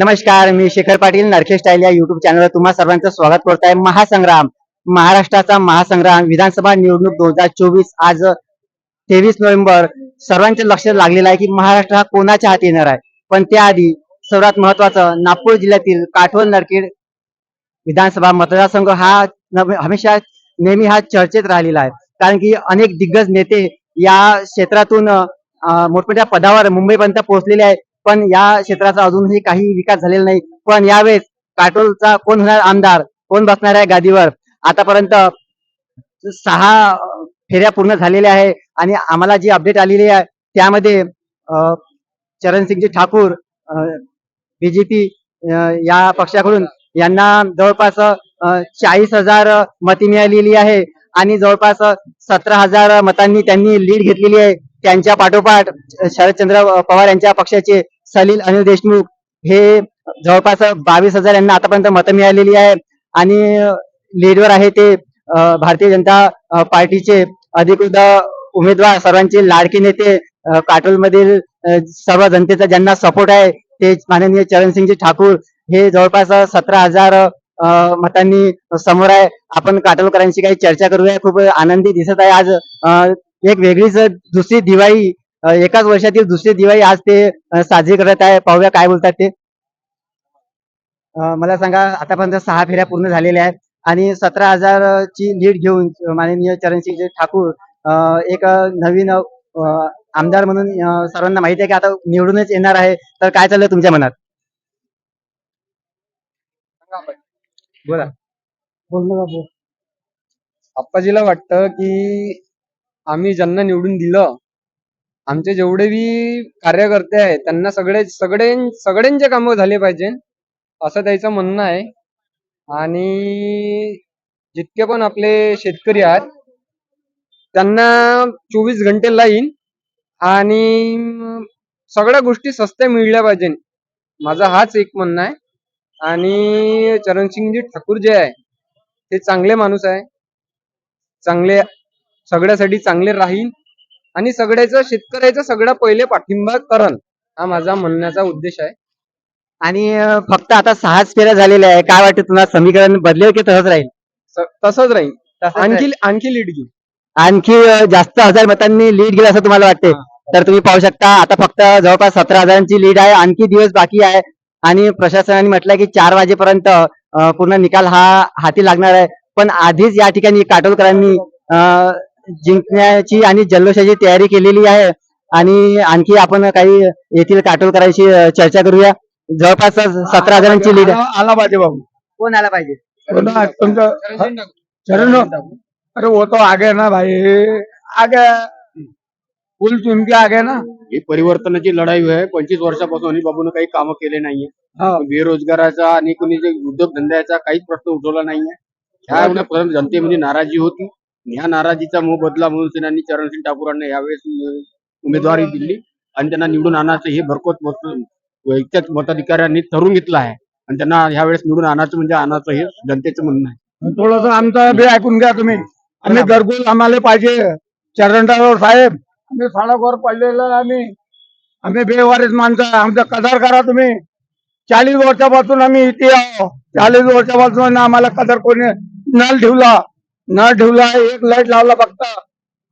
नमस्कार मी शेखर पाटील नरखे स्टाईल या युट्यूब चॅनलवर तुम्हा सर्वांचं स्वागत करत आहे महासंग्राम महाराष्ट्राचा महासंग्राम विधानसभा निवडणूक दोन हजार चोवीस आज तेवीस नोव्हेंबर. सर्वांचे लक्ष लागलेलं आहे की महाराष्ट्र हा कोणाच्या हाती येणार आहे? पण त्याआधी सर्वात महत्वाचं नागपूर जिल्ह्यातील काठोल नरखेड विधानसभा मतदारसंघ हा हमेशा नेहमी हा चर्चेत राहिलेला आहे. कारण की अनेक दिग्गज नेते या क्षेत्रातून मोठमोठ्या पदावर मुंबईपर्यंत पोहोचलेले आहेत. पण या क्षेत्राचा अजूनही काही विकास झालेला नाही. पण यावेळेस काटोलचा कोण होणार आमदार? कोण बसणार आहे गादीवर? आतापर्यंत सहा फेऱ्या पूर्ण झालेल्या आहे आणि आम्हाला जी अपडेट आलेली आहे त्यामध्ये चरणसिंगजी ठाकूर बीजेपी या पक्षाकडून यांना जवळपास चाळीस हजार मते मिळालेली आहे आणि जवळपास सतरा हजार मतांनी त्यांनी लीड घेतलेली आहे. त्यांच्या पाठोपाठ शरदचंद्र पवार यांच्या पक्षाचे सलील अनिल देशमुख हे जवळपास बावीस हजार यांना आतापर्यंत मतं मिळालेली आहे. आणि लीडवर आहे ते भारतीय जनता पार्टीचे अधिकृत उमेदवार सर्वांचे लाडके नेते काटोलमधील सर्व जनतेचा ज्यांना सपोर्ट आहे ते माननीय चरणसिंगजी ठाकूर हे जवळपास सतरा हजार मतांनी समोर आहे. आपण काटोलकरांशी काही चर्चा करूया. खूप आनंदी दिसत आहे आज एक वेगळीच दुसरी दिवाळी एकाच वर्षातील दुसरी दिवाळी आज ते साजरी करत आहे. पाहूया काय बोलतात ते. मला सांगा आतापर्यंत सहा फेऱ्या पूर्ण झालेल्या आहेत आणि सतरा हजारची लीड घेऊन माननीय चरणसिंग ठाकूर एक नवीन आमदार म्हणून सर्वांना माहिती आहे की आता निवडूनच येणार आहे. तर काय चाललंय तुमच्या मनात? बोला. बोलणं बाबू. आप्पाजीला वाटतं की आम्ही ज्यांना निवडून दिलं आमचे जेवढे बी कार्यकर्ते आहेत त्यांना सगळे सगळे सगळ्यांचे कामं झाले पाहिजे असं त्याचं म्हणणं आहे. आणि जितके पण आपले शेतकरी आहेत त्यांना चोवीस घंटे लाईन आणि सगळ्या गोष्टी सस्त्या मिळल्या पाहिजे. माझा हाच एक म्हणणं आहे. आणि चरणसिंगजी ठाकूर जे आहे ते चांगले माणूस आहे. चांगले सगळ्यासाठी चांगले राहील आणि सगळ्याचं शेतकऱ्याचं सगळं पहिले पाठिंबा करण हा माझा म्हणण्याचा उद्देश आहे. आणि फक्त आता सहाच फेऱ्या झालेल्या आहे. काय वाटतं तुम्हाला? समीकरण बदलेल की तसंच राहील? तसंच राहील. आणखी आणखी लीड घेऊ. आणखी जास्त हजार मतांनी लीड गेलं असं तुम्हाला वाटते तर तुम्ही पाहू शकता आता फक्त जवळपास सतरा हजारांची लीड आहे. आणखी दिवस बाकी आहे. आणि प्रशासनाने म्हटलं की चार वाजेपर्यंत पूर्ण निकाल हा हाती लागणार आहे. पण आधीच या ठिकाणी काटोलकरांनी जिंकण्याची आणि जल्लोषाची तयारी केलेली आहे. आणि आणखी आपण काही येथील काटोलकरांशी चर्चा करूया. जवळपास सतरा हजारांची लीड आला आला पाहिजे बाबू कोण आला पाहिजे? चरण अरे वो तो आगे ना भाई. आगे. फुल चुनके आगे ना? ही परिवर्तनाची लढाई आहे पंचवीस वर्षापासून बाबून काही कामं केले नाहीये. हा. बेरोजगाराचा आणि कोणी जे उद्योगधंद्याचा काहीच प्रश्न उठवला नाहीये. ह्या जनतेमध्ये नाराजी होती. ह्या नाराजीचा मोबदला म्हणून सेनानी चरणसिंग ठाकूरांना यावेळेस उमेदवारी दिली आणि त्यांना निवडून आणायचं हे भरकोत इतक्याच मताधिकाऱ्यांनी ठरवून घेतलं आहे. आणि त्यांना ह्यावेळेस निवडून आणायचं म्हणजे आणायचं हे जनतेचं म्हणणं आहे. थोडस आमचं बी ऐकून घ्या तुम्ही. आम्ही घरकुल आम्हाला पाहिजे. चरणराव साहेब आम्ही साडावर पडलेलं आम्ही. आम्ही बेवारीच माणसं. आमचा कदर करा तुम्ही. चाळीस वर्षापासून आम्ही इथे आहो. चाळीस वर्षापासून आम्हाला कदर कोणी नळ ठेवला. नळ ठेवला एक लाइट लावला फक्त.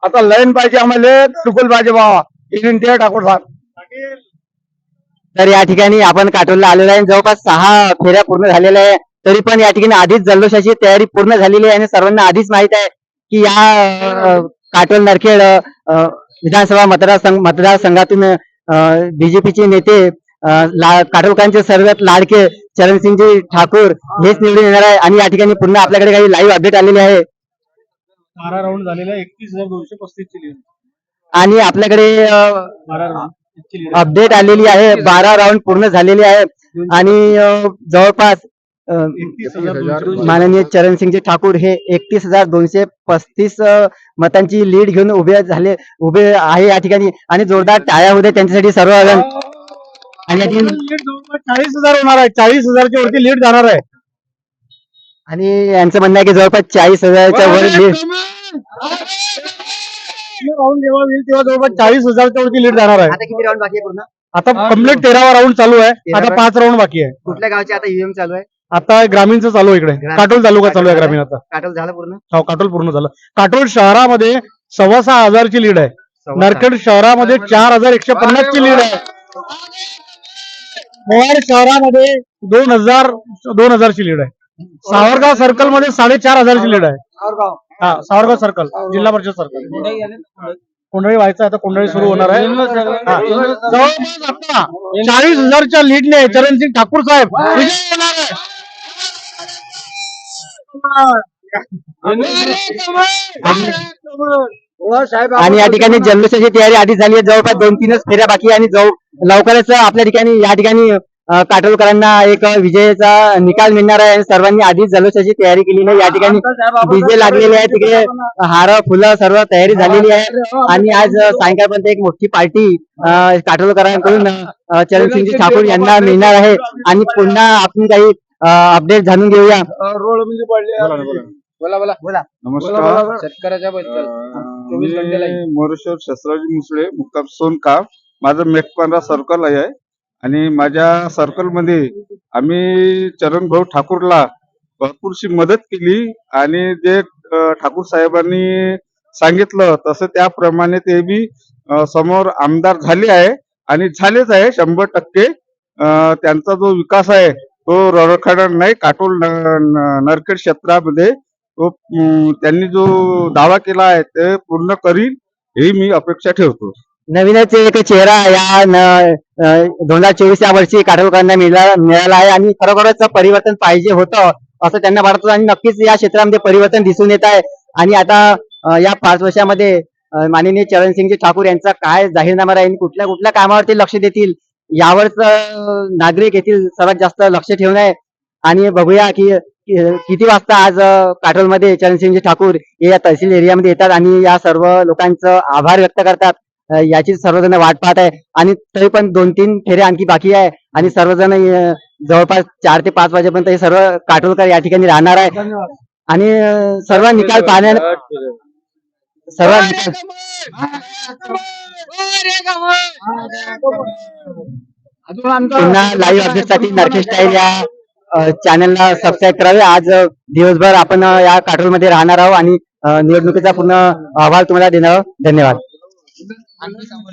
आता लाईन पाहिजे आम्हाला घरकुल पाहिजे बाबा इथून ते ठाकूर साहेब. तर या ठिकाणी आपण काटोलला आलेलो आहे. जवळपास सहा फेऱ्या पूर्ण झालेल्या आहे. तरी पण या ठिकाणी आधीच जल्लोषाची तयारी पूर्ण झालेली आहे आणि सर्वांना आधीच माहीत आहे की या काटोल नरखेड विधानसभा मतदारसंघ मतदारसंघातून बीजेपीचे नेते काटोलकरांचे सर्वात लाडके चरणसिंगजी ठाकूर हेच निवडून येणार आहे. आणि या ठिकाणी पुन्हा आपल्याकडे काही लाईव्ह अपडेट आलेले आहे. बारा राऊंड झालेला एकतीस हजार दोनशे पस्तीस ची लीड आणि आपल्याकडे बारा राऊंड अपडेट आलेली आहे बारा राऊंड पूर्ण झालेले आहे. आणि जवळपास माननीय चरणसिंगजी ठाकूर हे एकतीस हजार दोनशे पस्तीस मतांची लीड घेऊन उभे झाले उभे आहे या ठिकाणी. आणि जोरदार टाळ्या होते त्यांच्यासाठी सर्वजण. आणि चाळीस हजार होणार आहे. चाळीस हजारच्या वरती लीड जाणार आहे. आणि यांचं म्हणणं आहे की जवळपास चाळीस हजारच्या वर लीड राऊंड जेव्हा होईल तेव्हा जवळपास चाळीस हजारच्या वरती लीड जाणार आहे. आता किती राऊंड बाकी आहे पूर्ण? आता कंप्लीट तेरावा राऊंड चालू आहे. आता? पाच राऊंड बाकी आहे. कुठल्या गावचे? आता ईव्हीएम चालू आहे. आता ग्रामीणचं चालू आहे इकडे. काटोल तालुका चालू आहे ग्रामीण आता. काटोल झालं पूर्ण? हो काटोल पूर्ण झालं. काटोल शहरामध्ये सव्वा सहा हजारची लीड आहे. नरखेड शहरामध्ये चार हजार एकशे पन्नास ची लीड आहे. मोवाड शहरामध्ये दोन हजार दोन हजारची लीड आहे. सावरगाव सर्कलमध्ये साडेचार हजारची लीड आहे. हा सावरगाव सर्कल जिल्हा परिषद सर्कल कोंडळी व्हायचं आता कोंडळी सुरू होणार आहे. हा. जवळपास आता चाळीस हजारच्या लीडने चरणसिंग ठाकूर साहेब विजयी होणार आहे. आणि या ठिकाणी जल्लोषाची तयारी आधी झाली आहे. जवळपास दोन तीनच फेऱ्या बाकी आहे आणि जवळ लवकरच आपल्या ठिकाणी या ठिकाणी काटोलकरांना एक विजयाचा निकाल मिळणार आहे. आणि सर्वांनी आधीच जल्लोषाची तयारी केली आहे या ठिकाणी डीजे लागलेले आहे तिकडे हार फुलं सर्व तयारी झालेली आहे. आणि आज अं, सायंकाळपर्यंत एक मोठी पार्टी काटोलकरांकडून अं, चरणसिंगजी ठाकूर यांना मिळणार आहे. आणि पुन्हा आपण काही अपडेट जाणून घेऊया. रोड म्हणजे पडले. बोला बोला बोला नमस्कार. शेतकऱ्याच्या बद्दल. मोरेश्वर शस्त्राजी मुसळे मुक्काम सोनका माझं मेकपांढरा सर्कल आहे. आणि माझ्या सर्कलमध्ये आम्ही चरणभाऊ ठाकूरला भरपूरशी मदत केली आणि जे ठाकूर साहेबांनी सांगितलं तसं त्याप्रमाणे ते बी समोर आमदार झाले आहे आणि झालेच आहे शंभर टक्के. त्यांचा जो विकास आहे तो रडखडणार नाही काटोल नरखेड क्षेत्रामध्ये तो त्यांनी जो दावा केला आहे ते पूर्ण करील ही मी अपेक्षा ठेवतो. नवीनच एक चेहरा या दोन हजार चोवीस या वर्षी काटोलकरांना मिळाला मिळाला आहे आणि खरोखरच परिवर्तन पाहिजे होतं असं त्यांना वाटत होतं आणि नक्कीच या क्षेत्रामध्ये परिवर्तन दिसून येत आहे. आणि आता या पाच वर्षामध्ये माननीय चरणसिंगजी ठाकूर यांचा काय जाहीरनामा राहील कुठल्या कुठल्या कामावरती लक्ष देतील यावरच नागरिक येथील सर्वात जास्त लक्ष ठेवून आहे. आणि बघूया की किती वाजता आज काटोलमध्ये चरणसिंगजी ठाकूर हे या तहसील एरियामध्ये येतात आणि या सर्व लोकांचं आभार व्यक्त करतात. याची सर्वजण वाट पाहत आहे. आणि तरी पण दोन तीन फेरे आणखी बाकी आहे. आणि सर्वजण जवळपास चार ते पाच वाजेपर्यंत हे सर्व काटोलकर या ठिकाणी राहणार आहे. आणि सर्व निकाल पाहण्या सर्व निकाल पुन्हा लाईव्ह अपडेटसाठी नरखेड स्टाईल या चॅनलला सबस्क्राईब करावे. आज दिवसभर आपण या काटोलमध्ये राहणार आहोत. आणि निवडणुकीचा पूर्ण अहवाल तुम्हाला देणार आहोत. धन्यवाद. I'm 什么